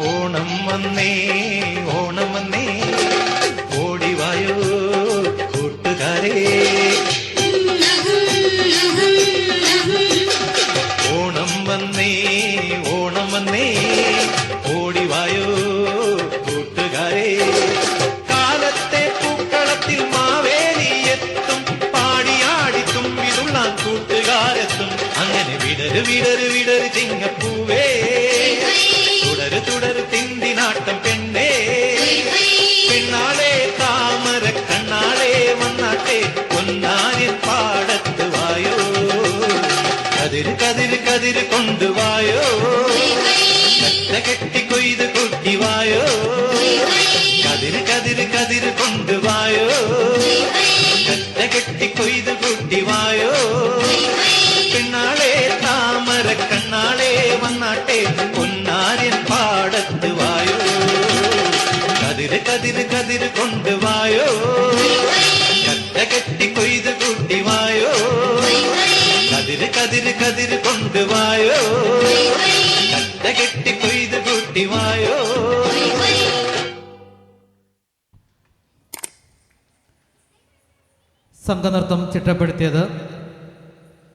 ഓണം വന്നേ ഓണം വന്നേ. ഓടിവായോ കൂട്ടുകാരേ. ഓണം വന്നേ ഓണം വന്നേ. ഓടിവായോ കൂട്ടുകാരേ. കാലത്തെ പൂക്കളത്തിൽ മാവേലി എത്തും. പാടിയാടി തുമ്പിലുള്ള കൂട്ടുകാരെത്തും. അങ്ങനെ വിടര് വിടര് വിടര് ചിങ്ങപ്പൂവേ. കതിര് കതിര് കതിര് കൊണ്ടുവായോ? കെട്ടി കൊയ്ത് കുട്ടിവായോ കതിര് കതിര് കതിര് കൊണ്ടുവായോ? കറ്റ കെട്ടി കൊയ്ത് കുട്ടിവായോ പെണ്ണാളെ താമര കണ്ണാളെ വന്നാട്ടെ പൊന്നാരിൻ പാടത്ത് വായോ കതിര് കതിര് കതിര് കൊണ്ടുവായോ? കതിര് കതിര് കൊണ്ടുവായോ? കണ്ട കെട്ടി കൊയ്ത് കൂട്ടിവായോ? സംഘനൃത്തം ചിട്ടപ്പെടുത്തിയത്